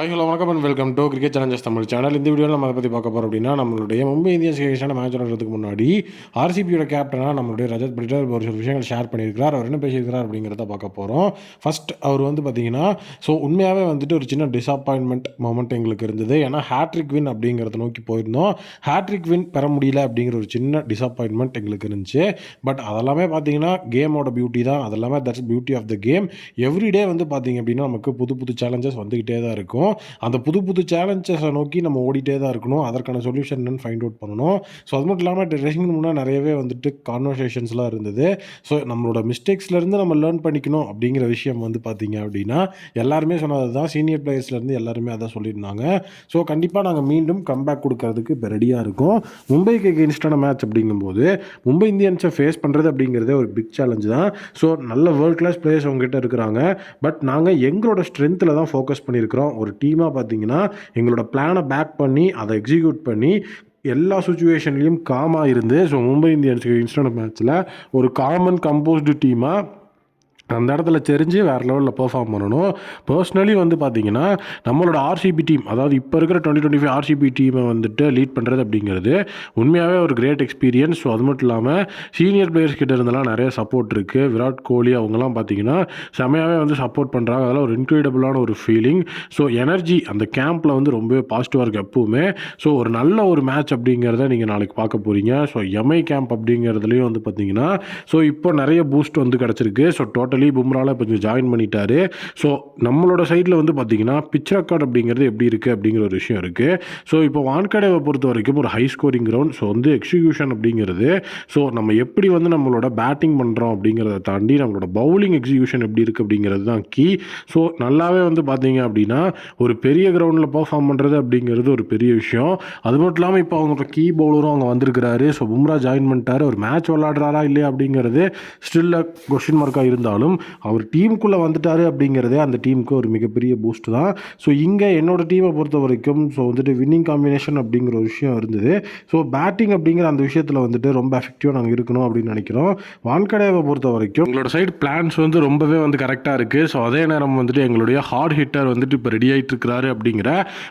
Hi hello வணக்கம் and welcome to cricket challenges Tamil channel இந்த வீடியோவில் நம்ம அதை பற்றி பார்க்க போகிறோம் அப்படின்னா நம்மளுடைய மும்பை இந்தியன்ஸ் கேஷான மேட்ச் விளையாடுறதுக்கு முன்னாடி ஆர்சிபியோட கேப்டனாக நம்மளுடைய ரஜத் பட்டிட்டர் ஒரு சில விஷயங்கள் ஷேர் பண்ணியிருக்கிறார். அவர் என்ன பேசியிருக்கிறார் அப்படிங்கிறத பார்க்க போகிறோம் ஃபஸ்ட் அவர் வந்து பார்த்தீங்கன்னா ஸோ உண்மையாகவே வந்துட்டு ஒரு சின்ன டிசப்பாயின்மெண்ட் மூமெண்ட் எங்களுக்கு இருந்தது. ஏன்னா ஹேட்ரிக் வின் அப்படிங்கிறத நோக்கி போயிருந்தோம். ஹேட்ரிக் வின் பெற முடியல அப்படிங்கிற ஒரு சின்ன டிசப்பாயின்மெண்ட் எங்களுக்கு இருந்துச்சு. பட் அதெல்லாமே பார்த்தீங்கன்னா கேமோட பியூட்டி தான். அதெல்லாமே that's beauty of the game everyday வந்து பார்த்தீங்க அப்படின்னா நமக்கு புது புது சேலஞ்சஸ் வந்துக்கிட்டே தான் இருக்கும். அந்த புது புது சேலஞ்சஸை நோக்கி நம்ம ஓடிட்டே தான் இருக்கணும். அதற்கான சொல்யூஷன் என்னன்னு ஃபைண்ட் அவுட் பண்ணணும். ஸோ அது மட்டும் இல்லாமல் ட்ரெஸ்ஸிங் முன்னாடி நிறையவே வந்துட்டு கான்வர்சேஷன்ஸ்லாம் இருந்தது. ஸோ நம்மளோட மிஸ்டேக்ஸ்லேருந்து நம்ம லேர்ன் பண்ணிக்கணும் அப்படிங்கிற விஷயம் வந்து பார்த்தீங்க அப்படின்னா எல்லாருமே சொன்னது தான். சீனியர் பிளேயர்ஸ்லேருந்து எல்லாருமே அதான் சொல்லியிருந்தாங்க. ஸோ கண்டிப்பாக நாங்கள் மீண்டும் கம்பேக் கொடுக்கறதுக்கு இப்போ ரெடியாக இருக்கும். மும்பைக்கு எகெயின்ஸ்டான மேட்ச் அப்படிங்கும்போது மும்பை இந்தியன்ஸை ஃபேஸ் பண்ணுறது அப்படிங்கிறதே ஒரு பிக் சேலஞ்சு தான். ஸோ நல்ல வேர்ல்ட் கிளாஸ் பிளேயர்ஸ் அவங்ககிட்ட இருக்கிறாங்க. பட் நாங்கள் எங்களோட ஸ்ட்ரென்த்தில் தான் ஃபோக்கஸ் பண்ணியிருக்கிறோம். ஒரு டீமாக பார்த்தீங்கன்னா எங்களோட பிளானை பேக் பண்ணி அதை எக்ஸிக்யூட் பண்ணி எல்லா சுச்சுவேஷன்லேயும் காமாக இருந்து ஸோ மும்பை இந்தியன்ஸுக்கு இன்ஸ்டன்ட் மேட்ச்சில் ஒரு காமன் கம்போஸ்டு டீமாக அந்த இடத்துல தெரிஞ்சு வேறு லெவலில் பெர்ஃபார்ம் பண்ணணும். பர்சனலி வந்து பார்த்தீங்கன்னா நம்மளோட ஆர்சிபி டீம் அதாவது இப்போ இருக்கிற டுவெண்ட்டி டுவெண்ட்டி ஃபைவ் ஆர்சிபி டீமை வந்துட்டு லீட் பண்ணுறது அப்படிங்கிறது உண்மையாகவே ஒரு கிரேட் எக்ஸ்பீரியன்ஸ் ஸோ அது மட்டும் இல்லாமல் சீனியர் பிளேயர்ஸ் கிட்ட இருந்தெல்லாம் நிறைய சப்போர்ட் இருக்குது விராட் கோலி அவங்கலாம் பார்த்தீங்கன்னா செமையாகவே வந்து சப்போர்ட் பண்ணுறாங்க அதெல்லாம் ஒரு இன்க்ரெடிபிளான ஒரு ஃபீலிங் ஸோ எனர்ஜி அந்த கேம்பில் வந்து ரொம்பவே பாசிட்டிவாக இருக்குது எப்போவுமே. ஸோ ஒரு நல்ல ஒரு மேட்ச் அப்படிங்கிறத நீங்கள் நாளைக்கு பார்க்க போகிறீங்க ஸோ எம்ஐ கேம்ப் அப்படிங்கிறதுலையும் வந்து பார்த்தீங்கன்னா ஸோ இப்போ நிறைய பூஸ்ட் வந்து கிடச்சிருக்கு. ஸோ டோட்டலி பும்ரால கொஞ்சம் ஜாயின் பண்ணிட்டாரு. ஸோ நம்மளோட சைடில் வந்து பார்த்தீங்கன்னா பிச் ரெக்கார்ட் அப்படிங்கிறது எப்படி இருக்குது அப்படிங்கிற ஒரு விஷயம் இருக்குது ஸோ இப்போ வான்கடேவை பொறுத்த வரைக்கும் ஒரு ஹை ஸ்கோரிங் கிரவுண்ட் ஸோ வந்து எக்ஸிக்யூஷன் அப்படிங்கிறது. ஸோ நம்ம எப்படி வந்து நம்மளோட பேட்டிங் பண்ணுறோம் அப்படிங்கிறத தாண்டி நம்மளோட பவுலிங் எக்ஸிக்யூஷன் எப்படி இருக்குது அப்படிங்கிறது தான் கீ ஸோ நல்லாவே வந்து பார்த்தீங்க அப்படின்னா ஒரு பெரிய கிரவுண்டில் பர்ஃபார்ம் பண்ணுறது அப்படிங்கிறது ஒரு பெரிய விஷயம். அது மட்டும் இல்லாமல் இப்போ அவங்க கீ பவுலரும் அவங்க வந்திருக்கிறாரு. ஸோ பும்ரா ஜாயின் பண்ணிட்டாரு. ஒரு மேட்ச் விளாடுறாரா இல்லையா அப்படிங்கிறது ஸ்டில் கொஷின் மார்க்காக இருந்தாலும் அவர் டீமுக்குள்ளே வந்துட்டார் அப்படிங்கிறதே அந்த டீமுக்கு ஒரு மிகப்பெரிய பூஸ்ட் தான். ஸோ இங்கே என்னோட டீமை பொறுத்த வரைக்கும் ஸோ வந்துட்டு வின்னிங் காம்பினேஷன் அப்படிங்கிற ஒரு விஷயம் இருந்தது. ஸோ பேட்டிங் அப்படிங்கிற அந்த விஷயத்தில் வந்துட்டு ரொம்ப எஃபெக்டிவாக நாங்கள் இருக்கணும் அப்படின்னு நினைக்கிறோம். வான்கடேவை பொறுத்த வரைக்கும் எங்களோட சைடு பிளான்ஸ் வந்து ரொம்பவே வந்து கரெக்டாக இருக்குது ஸோ அதே நேரம் வந்துட்டு எங்களுடைய ஹார்ட் ஹிட்டர் வந்துட்டு இப்போ ரெடி ஆகிட்டு இருக்கிறாரு அப்படிங்கிற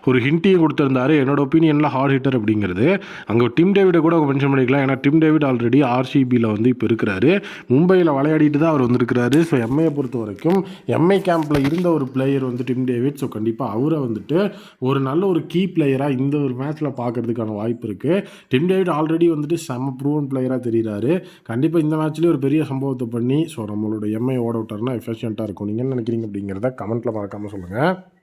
ஒரு ஹிண்ட்டையும் கொடுத்துருந்தாரு. என்னோட ஒப்பீனியனில் ஹார்ட் ஹிட்டர் அப்படிங்கிறது. அங்கே டிம் டேவிடை கூட மென்ஷன் பண்ணிக்கலாம். ஏன்னா டிம் டேவிட் ஆல்ரெடி ஆர்சிபியில் வந்து இப்போ இருக்கிறாரு. மும்பையில் விளையாடிட்டு தான் அவர் வந்திருக்கிறாரு. ஸோ எம்ஐயை பொறுத்த வரைக்கும் எம்ஐ கேம்பில் இருந்த ஒரு பிளேயர் வந்து டிம் டேவிட் ஸோ கண்டிப்பாக அவரை வந்துட்டு ஒரு நல்ல ஒரு கீ பிளேயராக இந்த ஒரு மேட்ச்சில் பார்க்கறதுக்கான வாய்ப்பு இருக்குது டிம் டேவிட் ஆல்ரெடி வந்துட்டு செம ப்ரூவன் பிளேயராக தெரிகிறாரு கண்டிப்பாக இந்த மேட்ச்லேயே ஒரு பெரிய சம்பவத்தை பண்ணி ஸோ நம்மளோட எம்ஐ ஓட விட்டார்னா எஃபிஷியண்ட்டாக இருக்கும். நீங்கள் என்ன நினைக்கிறீங்க அப்படிங்கிறத கமெண்ட்டில் மறக்காமல் சொல்லுங்கள்